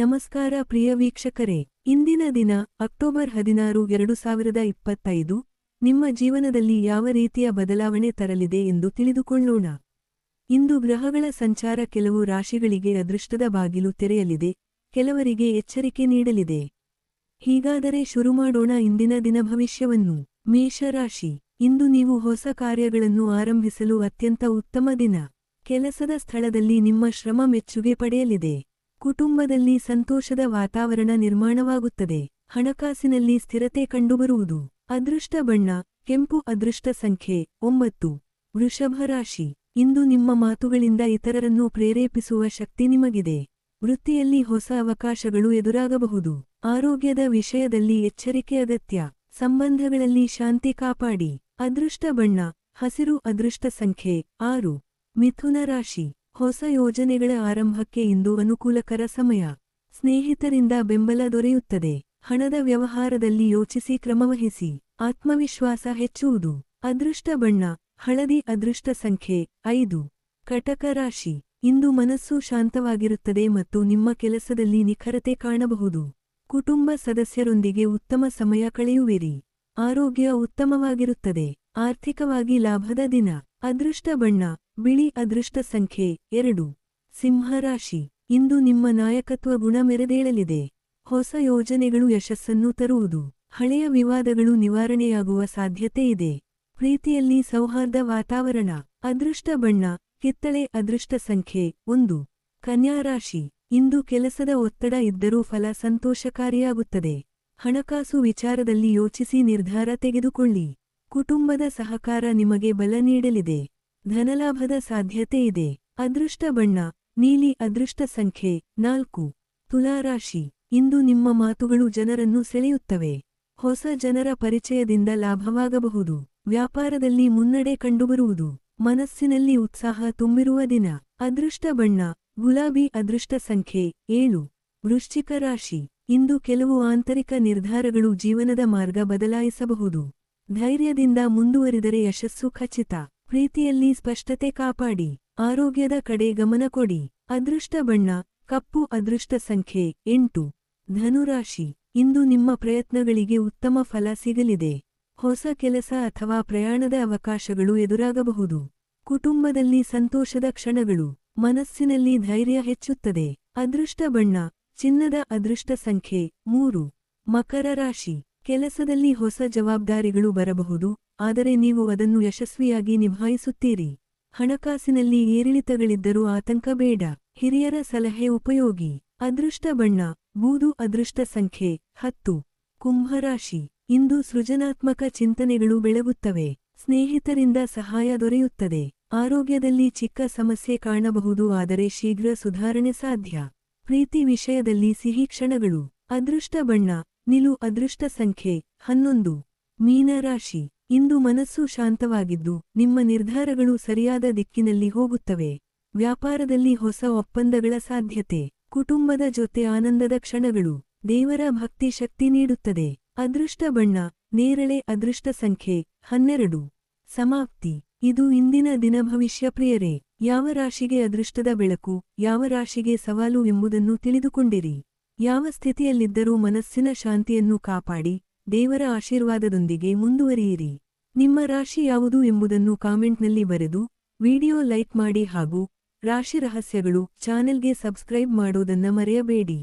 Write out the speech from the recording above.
ನಮಸ್ಕಾರ ಪ್ರಿಯ ವೀಕ್ಷಕರೇ, ಇಂದಿನ ದಿನ ಅಕ್ಟೋಬರ್ ಹದಿನಾರು ಎರಡು ಸಾವಿರದ ಇಪ್ಪತ್ತೈದು, ನಿಮ್ಮ ಜೀವನದಲ್ಲಿ ಯಾವ ರೀತಿಯ ಬದಲಾವಣೆ ತರಲಿದೆ ಎಂದು ತಿಳಿದುಕೊಳ್ಳೋಣ. ಇಂದು ಗ್ರಹಗಳ ಸಂಚಾರ ಕೆಲವು ರಾಶಿಗಳಿಗೆ ಅದೃಷ್ಟದ ಬಾಗಿಲು ತೆರೆಯಲಿದೆ, ಕೆಲವರಿಗೆ ಎಚ್ಚರಿಕೆ ನೀಡಲಿದೆ. ಹೀಗಾದರೆ ಶುರು ಮಾಡೋಣ ಇಂದಿನ ದಿನ ಭವಿಷ್ಯವನ್ನು. ಮೇಷರಾಶಿ, ಇಂದು ನೀವು ಹೊಸ ಕಾರ್ಯಗಳನ್ನು ಆರಂಭಿಸಲು ಅತ್ಯಂತ ಉತ್ತಮ ದಿನ. ಕೆಲಸದ ಸ್ಥಳದಲ್ಲಿ ನಿಮ್ಮ ಶ್ರಮ ಮೆಚ್ಚುಗೆ ಪಡೆಯಲಿದೆ. ಕುಟುಂಬದಲ್ಲಿ ಸಂತೋಷದ ವಾತಾವರಣ ನಿರ್ಮಾಣವಾಗುತ್ತದೆ. ಹಣಕಾಸಿನಲ್ಲಿ ಸ್ಥಿರತೆ ಕಂಡುಬರುವುದು. ಅದೃಷ್ಟ ಬಣ್ಣ, ಕೆಂಪು ಅದೃಷ್ಟ ಸಂಖ್ಯೆ, ಒಂಬತ್ತು. ವೃಷಭ ರಾಶಿ. ಇಂದು ನಿಮ್ಮ ಮಾತುಗಳಿಂದ ಇತರರನ್ನು ಪ್ರೇರೇಪಿಸುವ ಶಕ್ತಿ ನಿಮಗಿದೆ. ವೃತ್ತಿಯಲ್ಲಿ ಹೊಸ ಅವಕಾಶಗಳು ಎದುರಾಗಬಹುದು. ಆರೋಗ್ಯದ ವಿಷಯದಲ್ಲಿ ಎಚ್ಚರಿಕೆ ಅಗತ್ಯ. ಸಂಬಂಧಗಳಲ್ಲಿ ಶಾಂತಿ ಕಾಪಾಡಿ. ಅದೃಷ್ಟ ಬಣ್ಣ, ಹಸಿರು ಅದೃಷ್ಟ ಸಂಖ್ಯೆ, ಆರು. ಮಿಥುನ ರಾಶಿ. ಹೊಸ ಯೋಜನೆಗಳ ಆರಂಭಕ್ಕೆ ಇಂದು ಅನುಕೂಲಕರ ಸಮಯ. ಸ್ನೇಹಿತರಿಂದ ಬೆಂಬಲ ದೊರೆಯುತ್ತದೆ. ಹಣದ ವ್ಯವಹಾರದಲ್ಲಿ ಯೋಚಿಸಿ ಕ್ರಮವಹಿಸಿ. ಆತ್ಮವಿಶ್ವಾಸ ಹೆಚ್ಚುವುದು. ಅದೃಷ್ಟ ಬಣ್ಣ. ಹಳದಿ ಅದೃಷ್ಟ ಸಂಖ್ಯೆ. ಐದು. ಕಟಕ ರಾಶಿ. ಇಂದು ಮನಸ್ಸು ಶಾಂತವಾಗಿರುತ್ತದೆ ಮತ್ತು ನಿಮ್ಮ ಕೆಲಸದಲ್ಲಿ ನಿಖರತೆ ಕಾಣಬಹುದು. ಕುಟುಂಬ ಸದಸ್ಯರೊಂದಿಗೆ ಉತ್ತಮ ಸಮಯ ಕಳೆಯುವಿರಿ. ಆರೋಗ್ಯ ಉತ್ತಮವಾಗಿರುತ್ತದೆ. ಆರ್ಥಿಕವಾಗಿ ಲಾಭದ ದಿನ. ಅದೃಷ್ಟ ಬಣ್ಣ. ಬಿಳಿ ಅದೃಷ್ಟ ಸಂಖ್ಯೆ ಎರಡು. ಸಿಂಹರಾಶಿ. ಇಂದು ನಿಮ್ಮ ನಾಯಕತ್ವ ಗುಣ ಮೆರೆದೇಳಲಿದೆ ಹೊಸ ಯೋಜನೆಗಳು ಯಶಸ್ಸನ್ನು ತರುವುದು. ಹಳೆಯ ವಿವಾದಗಳು ನಿವಾರಣೆಯಾಗುವ ಸಾಧ್ಯತೆ ಇದೆ. ಪ್ರೀತಿಯಲ್ಲಿ ಸೌಹಾರ್ದ ವಾತಾವರಣ. ಅದೃಷ್ಟ ಬಣ್ಣ. ಕಿತ್ತಳೆ ಅದೃಷ್ಟ ಸಂಖ್ಯೆ ಒಂದು. ಕನ್ಯಾರಾಶಿ ಇಂದು ಕೆಲಸದ ಒತ್ತಡ ಇದ್ದರೂ ಫಲ ಸಂತೋಷಕಾರಿಯಾಗುತ್ತದೆ. ಹಣಕಾಸು ವಿಚಾರದಲ್ಲಿ ಯೋಚಿಸಿ ನಿರ್ಧಾರ ತೆಗೆದುಕೊಳ್ಳಿ. ಕುಟುಂಬದ ಸಹಕಾರ ನಿಮಗೆ ಬಲ ನೀಡಲಿದೆ. ಧನಲಾಭದ ಸಾಧ್ಯತೆ ಇದೆ. ಅದೃಷ್ಟ ಬಣ್ಣ, ನೀಲಿ ಅದೃಷ್ಟ ಸಂಖ್ಯೆ ನಾಲ್ಕು. ತುಲಾರಾಶಿ, ಇಂದು ನಿಮ್ಮ ಮಾತುಗಳು ಜನರನ್ನು ಸೆಳೆಯುತ್ತವೆ. ಹೊಸ ಜನರ ಪರಿಚಯದಿಂದ ಲಾಭವಾಗಬಹುದು. ವ್ಯಾಪಾರದಲ್ಲಿ ಮುನ್ನಡೆ ಕಂಡುಬರುವುದು. ಮನಸ್ಸಿನಲ್ಲಿ ಉತ್ಸಾಹ ತುಂಬಿರುವ ದಿನ. ಅದೃಷ್ಟ ಬಣ್ಣ, ಗುಲಾಬಿ ಅದೃಷ್ಟ ಸಂಖ್ಯೆ ಏಳು. ವೃಶ್ಚಿಕ ರಾಶಿ, ಇಂದು ಕೆಲವು ಆಂತರಿಕ ನಿರ್ಧಾರಗಳು ಜೀವನದ ಮಾರ್ಗ ಬದಲಾಯಿಸಬಹುದು. ಧೈರ್ಯದಿಂದ ಮುಂದುವರಿದರೆ ಯಶಸ್ಸು ಖಚಿತ. ಪ್ರೀತಿಯಲ್ಲಿ ಸ್ಪಷ್ಟತೆ ಕಾಪಾಡಿ, ಆರೋಗ್ಯದ ಕಡೆ ಗಮನ ಕೊಡಿ. ಅದೃಷ್ಟ ಬಣ್ಣ, ಕಪ್ಪು ಅದೃಷ್ಟ ಸಂಖ್ಯೆ ಎಂಟು. ಧನುರಾಶಿ, ಇಂದು ನಿಮ್ಮ ಪ್ರಯತ್ನಗಳಿಗೆ ಉತ್ತಮ ಫಲ ಸಿಗಲಿದೆ. ಹೊಸ ಕೆಲಸ ಅಥವಾ ಪ್ರಯಾಣದ ಅವಕಾಶಗಳು ಎದುರಾಗಬಹುದು. ಕುಟುಂಬದಲ್ಲಿ ಸಂತೋಷದ ಕ್ಷಣಗಳು, ಮನಸ್ಸಿನಲ್ಲಿ ಧೈರ್ಯ ಹೆಚ್ಚುತ್ತದೆ. ಅದೃಷ್ಟ ಬಣ್ಣ, ಚಿನ್ನದ ಅದೃಷ್ಟ ಸಂಖ್ಯೆ ಮೂರು. ಮಕರ ರಾಶಿ ಕೆಲಸದಲ್ಲಿ ಹೊಸ ಜವಾಬ್ದಾರಿಗಳು ಬರಬಹುದು, ಆದರೆ ನೀವು ಅದನ್ನು ಯಶಸ್ವಿಯಾಗಿ ನಿಭಾಯಿಸುತ್ತೀರಿ. ಹಣಕಾಸಿನಲ್ಲಿ ಏರಿಳಿತಗಳಿದ್ದರೂ ಆತಂಕ ಬೇಡ. ಹಿರಿಯರ ಸಲಹೆ ಉಪಯೋಗಿ. ಅದೃಷ್ಟ ಬಣ್ಣ. ಬೂದು ಅದೃಷ್ಟ ಸಂಖ್ಯೆ. ಹತ್ತು. ಕುಂಭರಾಶಿ. ಇಂದು ಸೃಜನಾತ್ಮಕ ಚಿಂತನೆಗಳು ಬೆಳಗುತ್ತವೆ. ಸ್ನೇಹಿತರಿಂದ ಸಹಾಯ ದೊರೆಯುತ್ತದೆ. ಆರೋಗ್ಯದಲ್ಲಿ ಚಿಕ್ಕ ಸಮಸ್ಯೆ ಕಾಣಬಹುದು, ಆದರೆ ಶೀಘ್ರ ಸುಧಾರಣೆ ಸಾಧ್ಯ. ಪ್ರೀತಿ ವಿಷಯದಲ್ಲಿ ಸಿಹಿ ಕ್ಷಣಗಳು. ಅದೃಷ್ಟ ಬಣ್ಣ. ನಿಲು ಅದೃಷ್ಟ ಸಂಖ್ಯೆ ಹನ್ನೊಂದು. ಮೀನರಾಶಿ. ಇಂದು ಮನಸ್ಸು ಶಾಂತವಾಗಿದ್ದು, ನಿಮ್ಮ ನಿರ್ಧಾರಗಳು ಸರಿಯಾದ ದಿಕ್ಕಿನಲ್ಲಿ ಹೋಗುತ್ತವೆ. ವ್ಯಾಪಾರದಲ್ಲಿ ಹೊಸ ಒಪ್ಪಂದಗಳ ಸಾಧ್ಯತೆ. ಕುಟುಂಬದ ಜೊತೆ ಆನಂದದ ಕ್ಷಣಗಳು. ದೇವರ ಭಕ್ತಿ ಶಕ್ತಿ ನೀಡುತ್ತದೆ. ಅದೃಷ್ಟ ಬಣ್ಣ. ನೇರಳೆ ಅದೃಷ್ಟ ಸಂಖ್ಯೆ ಹನ್ನೆರಡು. ಸಮಾಪ್ತಿ. ಇದು ಇಂದಿನ ದಿನ ಭವಿಷ್ಯ ಪ್ರಿಯರೇ. ಯಾವ ರಾಶಿಗೆ ಅದೃಷ್ಟದ ಬೆಳಕು, ಯಾವ ರಾಶಿಗೆ ಸವಾಲು ಎಂಬುದನ್ನು ತಿಳಿದುಕೊಂಡಿರಿ. ಯಾವ ಸ್ಥಿತಿಯಲ್ಲಿದ್ದರೂ ಮನಸ್ಸಿನ ಶಾಂತಿಯನ್ನು ಕಾಪಾಡಿ, ದೇವರ ಆಶೀರ್ವಾದದೊಂದಿಗೆ ಮುಂದುವರಿಯಿರಿ. ನಿಮ್ಮ ರಾಶಿ ಯಾವುದು ಎಂಬುದನ್ನು ಕಾಮೆಂಟ್ನಲ್ಲಿ ಬರೆದು, ವಿಡಿಯೋ ಲೈಕ್ ಮಾಡಿ ಹಾಗೂ ರಾಶಿ ರಹಸ್ಯಗಳು ಚಾನೆಲ್ಗೆ ಸಬ್ಸ್ಕ್ರೈಬ್ ಮಾಡೋದನ್ನ ಮರೆಯಬೇಡಿ.